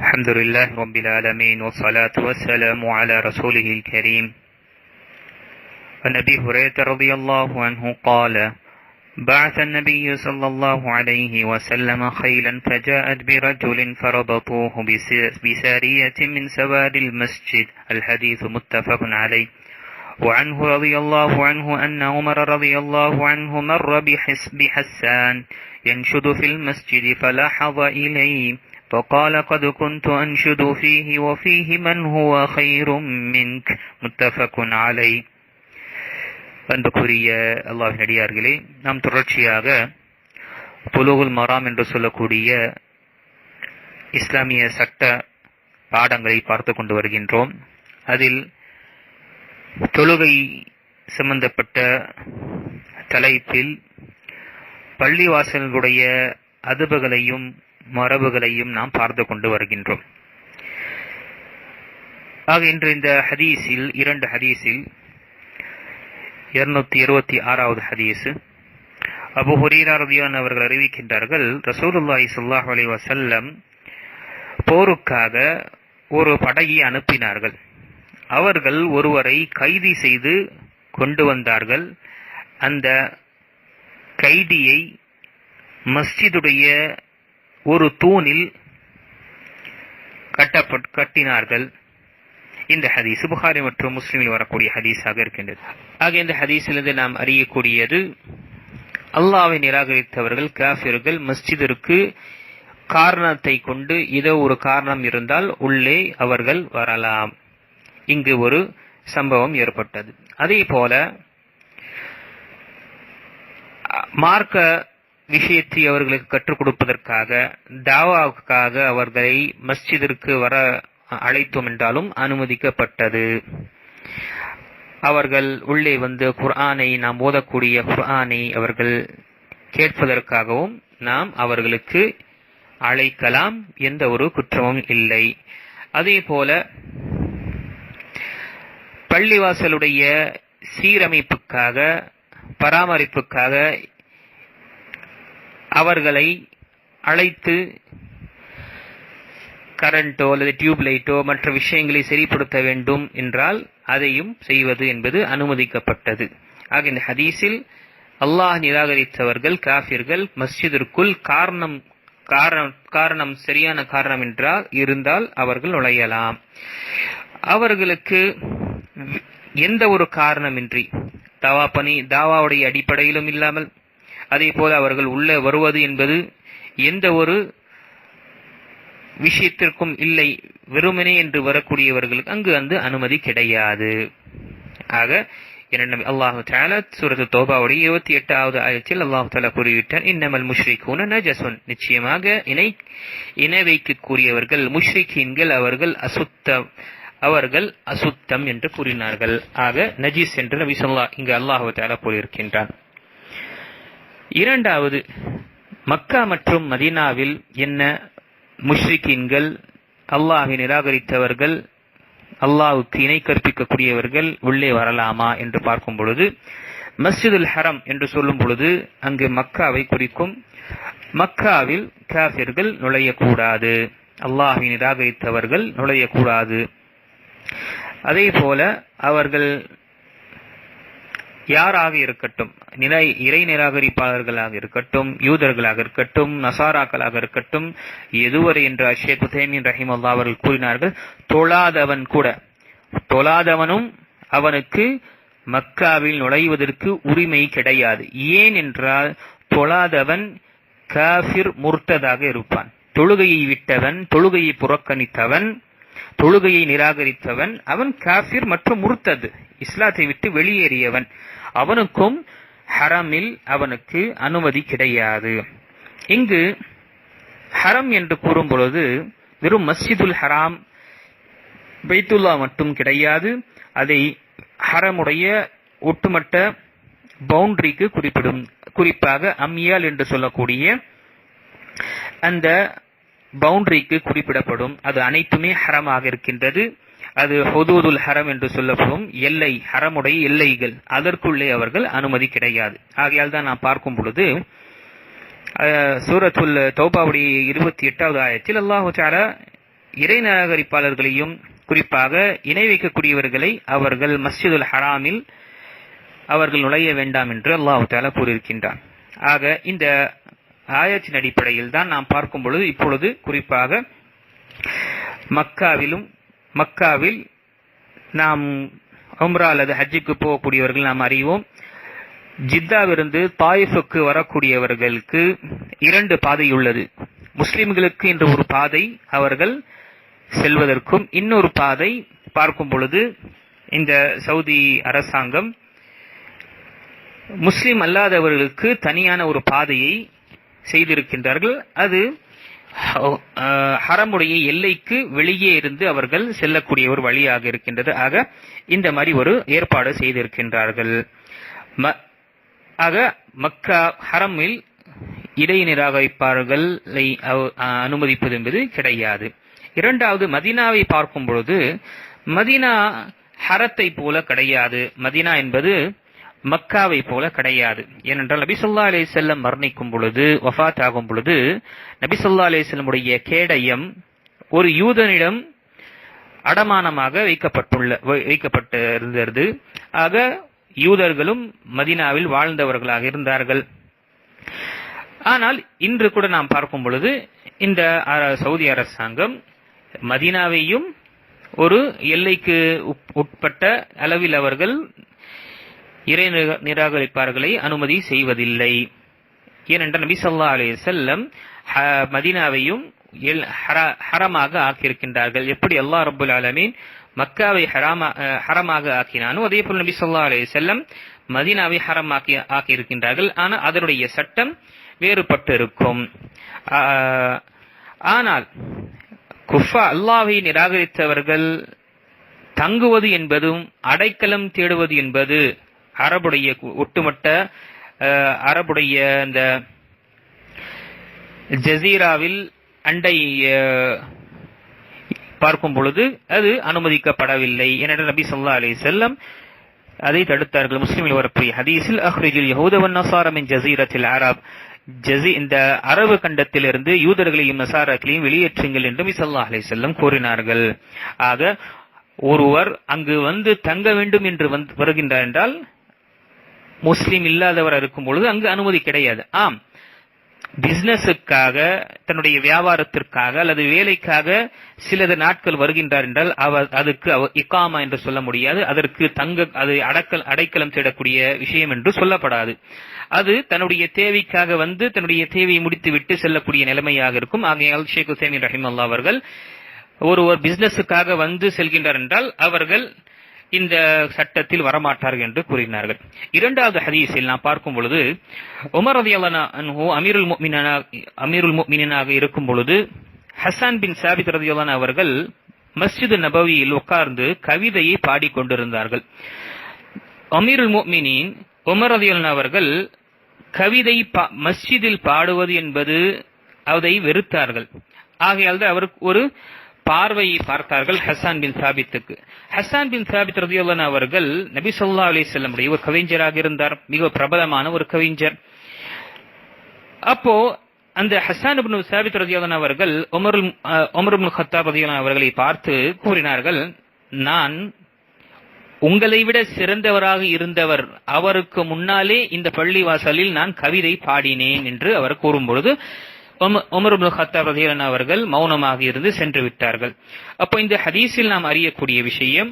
الحمد لله رب العالمين والصلاة والسلام على رسوله الكريم. عن أبي هريرة رضي الله عنه قال بعث النبي صلى الله عليه وسلم خيلا فجاءت برجل فربطوه بس- بسارية من سواد المسجد. الحديث متفق عليه. وعنه رضي الله عنه أن عمر رضي الله عنه مر بحس بحسان ينشد في المسجد فلاحظ إليه فقال قد كنت أنشد فيه وفيه من هو خير منك متفق عليه அன்புக்குரிய அல்லாஹின் அடியார்களே நாம் தொடர்ச்சியாக புலுகுல் மராம் என்று சொல்லக்கூடிய இஸ்லாமிய சட்ட பாடங்களை பார்த்து கொண்டு வருகின்றோம் அதில் தொழுகை சம்பந்தப்பட்ட தலைப்பில் பள்ளிவாசல்களுடைய அதுபுகளையும் மரபுகளையும் நாம் பார்த்து கொண்டு வருகின்றோம். ஆக இன்று இந்த ஹதீஸில் இரண்டு ஹதீஸில் இருநூத்தி இருபத்தி ஆறாவது ஹதீஸ் அபு ஹுரீரா ரதியான் அவர்கள் அறிவிக்கின்றார்கள் ரசூலுல்லாஹி சுல்லாஹ் அலி வசல்லம் போருக்காக ஒரு படையை அனுப்பினார்கள். அவர்கள் ஒருவரை கைதி செய்து கொண்டு வந்தார்கள். அந்த கைதியை மஸ்ஜிதுடைய ஒரு தூணில் கட்டப்பட் கட்டினார்கள். இந்த ஹதீஸ் புகாரி மற்றும் முஸ்லிமில் வரக்கூடிய ஹதீஸாக இருக்கின்றது. ஆக இந்த ஹதீஸிலிருந்து நாம் அறியக்கூடியது அல்லாவை நிராகரித்தவர்கள் காஃபிர்கள் மஸ்ஜிதிற்கு காரணத்தை கொண்டு ஏதோ ஒரு காரணம் இருந்தால் உள்ளே அவர்கள் வரலாம். இங்கு ஒரு சம்பவம் ஏற்பட்டது. அதே போல மார்க்க விஷயத்தை அவர்களுக்கு கற்றுக் கொடுப்பதற்காக தாவாவுக்காக அவர்களை மஸ்ஜிதிற்கு வர அழைத்தோம் என்றாலும் அனுமதிக்கப்பட்டது. அவர்கள் உள்ளே வந்து குர்ஆனை நாம் ஓதக்கூடிய குர்ஆனை அவர்கள் கேட்பதற்காகவும் நாம் அவர்களுக்கு அழைக்கலாம் எந்த ஒரு குற்றமும் இல்லை. அதே போல பள்ளிவாசலுடைய சீரமைப்புக்காக பராமரிப்புக்காக அவர்களை அழைத்து கரண்டோ அல்லது டியூப் லைட்டோ மற்ற விஷயங்களை சரிப்படுத்த வேண்டும் என்றால் அதையும் செய்வது என்பது அனுமதிக்கப்பட்டது. ஆக இந்த ஹதீஸில் அல்லாஹ் நிராகரித்தவர்கள் காஃபிர்கள் மஸ்ஜிதிற்குள் காரணம் காரணம் காரணம் சரியான காரணம் என்றால் இருந்தால் அவர்கள் நுழையலாம். அவர்களுக்கு எந்த ஒரு காரணமின்றி தவா பணி தாவாவுடைய அடிப்படையிலும் இல்லாமல் அதே போல அவர்கள் உள்ளே வருவது என்பது எந்த ஒரு விஷயத்திற்கும் இல்லை. வெறுமனே என்று வரக்கூடியவர்களுக்கு அங்கு வந்து அனுமதி கிடையாது. ஆக என்ன அல்லாஹு தாலா சூரத்து தோபாவுடைய இருபத்தி எட்டாவது ஆயத்தில் அல்லாஹு தாலா கூறிவிட்டார் இன்னமல் முஷ்ரிகூன நஜசுன் நிச்சயமாக இணை இணை வைக்கக்கூடியவர்கள் முஷ்ரிகீன்கள் அவர்கள் அசுத்தம் அவர்கள் அசுத்தம் என்று கூறினார்கள். ஆக நஜீஸ் என்று நபி சொல்லா இங்கு அல்லாஹு தாலா கூறியிருக்கின்றான். இரண்டாவது மக்கா மற்றும் மதீனாவில் என்ன முஷ்ரிக்கீன்கள் அல்லாஹை நிராகரித்தவர்கள் அல்லாஹுக்கு இணை கற்பிக்கக்கூடியவர்கள் உள்ளே வரலாமா என்று பார்க்கும் பொழுது மஸ்ஜிதுல் ஹரம் என்று சொல்லும் பொழுது அங்கு மக்காவை குறிக்கும் மக்காவில் காபிர்கள் நுழையக்கூடாது அல்லாஹை நிராகரித்தவர்கள் நுழையக்கூடாது. அதே போல அவர்கள் யாராக இருக்கட்டும் நிலை இறை நிராகரிப்பாளர்களாக இருக்கட்டும் யூதர்களாக இருக்கட்டும் நசாராக்களாக இருக்கட்டும் எதுவரை என்று அஷேக் உசேமின் ரஹிம் அல்லா அவர்கள் கூறினார்கள் தொழாதவன் கூட. தொழாதவனும் அவனுக்கு மக்காவில் நுழைவதற்கு உரிமை கிடையாது. ஏன் என்றால் தொழாதவன் காஃபிர் முர்த்ததாக இருப்பான். தொழுகையை விட்டவன் தொழுகையை புறக்கணித்தவன் தொழுகையை நிராகரித்தவன் அவன் காஃபிர் மற்றும் முர்த்தது இஸ்லாத்தை விட்டு வெளியேறியவன். அவனுக்கும் ஹரமில் அவனுக்கு அனுமதி கிடையாது. இங்கு ஹரம் என்று கூறும் பொழுது வெறும் மஸ்ஜிதுல் ஹராம் பைத்துல்லா மட்டும் கிடையாது. அதை ஹரமுடைய ஒட்டுமொத்த பவுண்டரிக்கு குறிப்பிடும் குறிப்பாக அம்மியால் என்று சொல்லக்கூடிய அந்த பவுண்டரிக்கு குறிப்பிடப்படும். அது அனைத்துமே ஹரமாக இருக்கின்றது. அது ஹொதூதுல் ஹரம் என்று சொல்லப்படும் எல்லை ஹரமுடைய எல்லைகள். அதற்குள்ளே அவர்கள் அனுமதி கிடையாது. ஆகையால் தான் நாம் பார்க்கும் பொழுது சூரத்துல் தௌபாவுடைய இருபத்தி எட்டாவது ஆயத்தில் அல்லாஹால இறை நிராகரிப்பாளர்களையும் குறிப்பாக இணை வைக்கக்கூடியவர்களை அவர்கள் மஸ்ஜிதுல் ஹராமில் அவர்கள் நுழைய வேண்டாம் என்று அல்லாஹு தாலா கூறியிருக்கின்றான். ஆக இந்த ஆயத்தின் அடிப்படையில் தான் நாம் பார்க்கும் பொழுது இப்பொழுது குறிப்பாக மக்காவிலும் மக்காவில் நாம் உம்ரா அல்லது ஹஜ்ஜுக்கு போகக்கூடியவர்கள் நாம் அறிவோம். ஜித்தாவிலிருந்து தாயிஃபுக்கு வரக்கூடியவர்களுக்கு இரண்டு பாதை உள்ளது. முஸ்லிம்களுக்கு என்ற ஒரு பாதை அவர்கள் செல்வதற்கும் இன்னொரு பாதை பார்க்கும் பொழுது இந்த சவுதி அரசாங்கம் முஸ்லிம் அல்லாதவர்களுக்கு தனியான ஒரு பாதையை செய்திருக்கின்றார்கள். அது ஹரமுடைய எல்லைக்கு வெளியே இருந்து அவர்கள் செல்லக்கூடிய ஒரு வழியாக இருக்கின்றது. ஆக இந்த மாதிரி ஒரு ஏற்பாடு செய்திருக்கின்றார்கள். ஆக மக்கா ஹரமில் இடை நிராகரிப்பார்களை. அனுமதிப்பது என்பது கிடையாது. இரண்டாவது மதினாவை பார்க்கும் பொழுது மதினா ஹரத்தை போல கிடையாது. மதினா என்பது மக்காவை போல கிடையாது. ஏனென்றால் நபிசல்லா அலி செல்லம் மரணிக்கும் பொழுது வஃத் ஆகும் பொழுது நபிசல்லா அலி செல்லமுடைய கேடயம் ஒரு யூதனிடம் அடமானமாக வைக்கப்பட்டுள்ள வைக்கப்பட்டு இருந்தது ஆக யூதர்களும் மதினாவில் வாழ்ந்தவர்களாக இருந்தார்கள். ஆனால் இன்று கூட நாம் பார்க்கும் பொழுது இந்த சவுதி அரசாங்கம் மதினாவையும் ஒரு எல்லைக்கு உட்பட்ட அளவில் அவர்கள் இறை நிராகரிப்பார்களை அனுமதி செய்வதில்லை. ஏனென்றால் நபி சொல்லா அலி செல்லம் மதினாவையும் ஹரமாக ஆக்கியிருக்கின்றார்கள். எப்படி அல்லா ரபுல் அலமீன் மக்காவை ஹராமா ஹரமாக ஆக்கினானோ அதே போல் நபி சொல்லா அலி செல்லம் மதினாவை ஹரமாக்கி ஆக்கியிருக்கின்றார்கள். ஆனால் அதனுடைய சட்டம் வேறுபட்டு இருக்கும் ஆனால் குஃபா அல்லாவை நிராகரித்தவர்கள் தங்குவது என்பதும் அடைக்கலம் தேடுவது என்பது அரபுடைய ஒட்டுமொத்த அரபுடைய இந்த ஜசீராவில் அண்டை பார்க்கும் பொழுது அது அனுமதிக்கப்படவில்லை. ஏனென்றால் நபி சொல்லா அலி செல்லம் அதை தடுத்தார்கள். முஸ்லிமில் வரக்கூடிய ஹதீஸில் அஹ்ரிஜில் யஹூதவன் நசாரமின் ஜசீரத்தில் அரப். ஜசி இந்த அரபு கண்டத்திலிருந்து யூதர்களையும் நசாராக்களையும் வெளியேற்றுங்கள் என்று மிசல்லா அலி செல்லம் கூறினார்கள். ஆக ஒருவர் அங்கு வந்து தங்க வேண்டும் என்று வருகின்றார் என்றால் முஸ்லீம் இல்லாதவர் இருக்கும் பொழுது அங்கு அனுமதி கிடையாது. ஆம். பிசினஸுக்காக தன்னுடைய வியாபாரத்திற்காக அல்லது வேலைக்காக சிலது நாட்கள் வருகின்றார் என்றால் அவர் அதுக்கு அவர் இக்காமா என்று சொல்ல முடியாது. அதற்கு தங்க அது அடக்கல் அடைக்கலம் தேடக்கூடிய விஷயம் என்று சொல்லப்படாது. அது தன்னுடைய தேவைக்காக வந்து தன்னுடைய தேவையை முடித்து விட்டு செல்லக்கூடிய நிலைமையாக இருக்கும். ஆகையால் ஷேக் ஹுசேமின் ரஹிம் அல்லா அவர்கள் ஒருவர் பிசினஸுக்காக வந்து செல்கின்றார் என்றால் அவர்கள் இந்த சட்டத்தில் வரமாட்டார்கள் என்று கூறினார்கள். இரண்டாவது ஹதீஸில் நாம் பார்க்கும் பொழுது உமர் ரதி அன்ஹு அமீருல் அமீருல் மீனாக இருக்கும் பொழுது ஹசான் பின் சாபித் ரதி அவர்கள் மஸ்ஜிது நபவியில் உட்கார்ந்து கவிதையை பாடிக்கொண்டிருந்தார்கள் அமீருல் மீனின் உமர் ரதி அவர்கள் கவிதை மஸ்ஜிதில் பாடுவது என்பது அதை வெறுத்தார்கள். ஆகையால் அவருக்கு ஒரு பார்வையை பார்த்தார்கள் ஹசான் பின் சாபித்துக்கு. ஹசான் பின் சாபித் ரதியுல்லன் அவர்கள் நபி சொல்லா அலி செல்லமுடைய ஒரு கவிஞராக இருந்தார். மிக பிரபலமான ஒரு கவிஞர். அப்போ அந்த ஹசான் பின் சாபித் ரதியுல்லன் அவர்கள் ஒமர் உமருல் ஹத்தாப் ரதியுல்லன் அவர்களை பார்த்து கூறினார்கள் நான் உங்களை விட சிறந்தவராக இருந்தவர். அவருக்கு முன்னாலே இந்த பள்ளிவாசலில் நான் கவிதை பாடினேன் என்று அவர் கூறும்பொழுது உமர் ஹத்தாப் ரதியலன் அவர்கள் மௌனமாக இருந்து சென்று விட்டார்கள். அப்போ இந்த ஹதீஸில் நாம் அறியக்கூடிய விஷயம்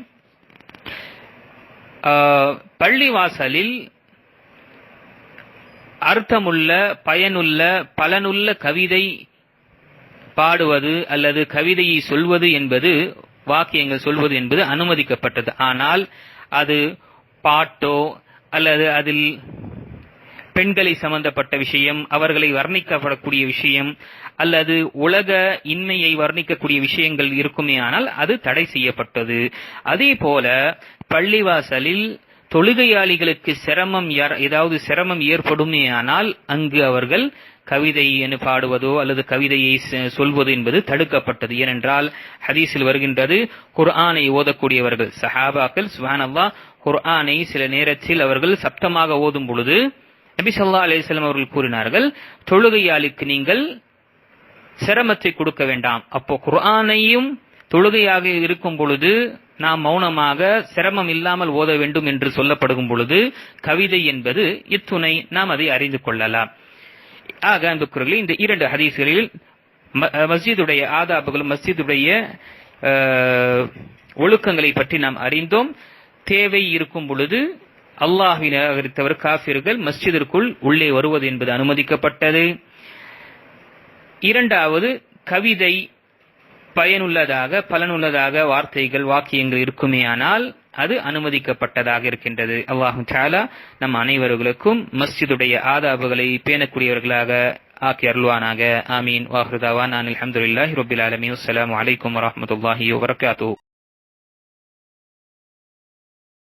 பள்ளிவாசலில் அர்த்தமுள்ள பயனுள்ள பலனுள்ள கவிதை பாடுவது அல்லது கவிதையை சொல்வது என்பது வாக்கியங்கள் சொல்வது என்பது அனுமதிக்கப்பட்டது. ஆனால் அது பாட்டோ அல்லது அதில் பெண்களை சம்பந்தப்பட்ட விஷயம் அவர்களை வர்ணிக்கப்படக்கூடிய விஷயம் அல்லது உலக இன்மையை வர்ணிக்கக்கூடிய விஷயங்கள் இருக்குமே ஆனால் அது தடை செய்யப்பட்டது. அதே போல பள்ளிவாசலில் தொழுகையாளிகளுக்கு சிரமம் ஏதாவது சிரமம் ஏற்படுமே ஆனால் அங்கு அவர்கள் கவிதை பாடுவதோ அல்லது கவிதையை சொல்வது என்பது தடுக்கப்பட்டது. ஏனென்றால் ஹதீஸில் வருகின்றது குர்ஆனை ஓதக்கூடியவர்கள் சஹாபாக்கள் சுஹான் குர்ஆனை சில நேரத்தில் அவர்கள் சப்தமாக ஓதும் பொழுது நபி சொல்லா அலிஸ்லாம் அவர்கள் கூறினார்கள் தொழுகையாளிக்கு நீங்கள் சிரமத்தை கொடுக்க வேண்டாம். அப்போ குர்ஆனையும் தொழுகையாக இருக்கும் பொழுது நாம் மௌனமாக சிரமம் இல்லாமல் ஓத வேண்டும் என்று சொல்லப்படும் பொழுது கவிதை என்பது இத்துணை நாம் அதை அறிந்து கொள்ளலாம். ஆக அன்புக்குறர்களே இந்த இரண்டு ஹதீஸ்களில் ம- மஸ்ஜிதுடைய ஆதாபுகளும் மஸ்ஜிதுடைய ஒழுக்கங்களை பற்றி நாம் அறிந்தோம். தேவை இருக்கும் பொழுது அல்லாஹ்வை நிராகரித்தவர் காபிர்கள் மஸ்ஜிதிற்குள் உள்ளே வருவது என்பது அனுமதிக்கப்பட்டது. இரண்டாவது கவிதை பயனுள்ளதாக பலனுள்ளதாக வார்த்தைகள் வாக்கியங்கள் இருக்குமேயானால் அது அனுமதிக்கப்பட்டதாக இருக்கின்றது. அல்லாஹு சாலா நம் அனைவர்களுக்கும் மஸ்ஜிதுடைய ஆதாபுகளை பேணக்கூடியவர்களாக ஆக்கி அருள்வானாக. ஆமீன். வாஹ்ருதாவான் அனில் அஹமதுல்லாஹி ரபில் ஆலமீன். அஸ்லாம் வலைக்கம் வரமத்துல்லாஹி வரகாத்து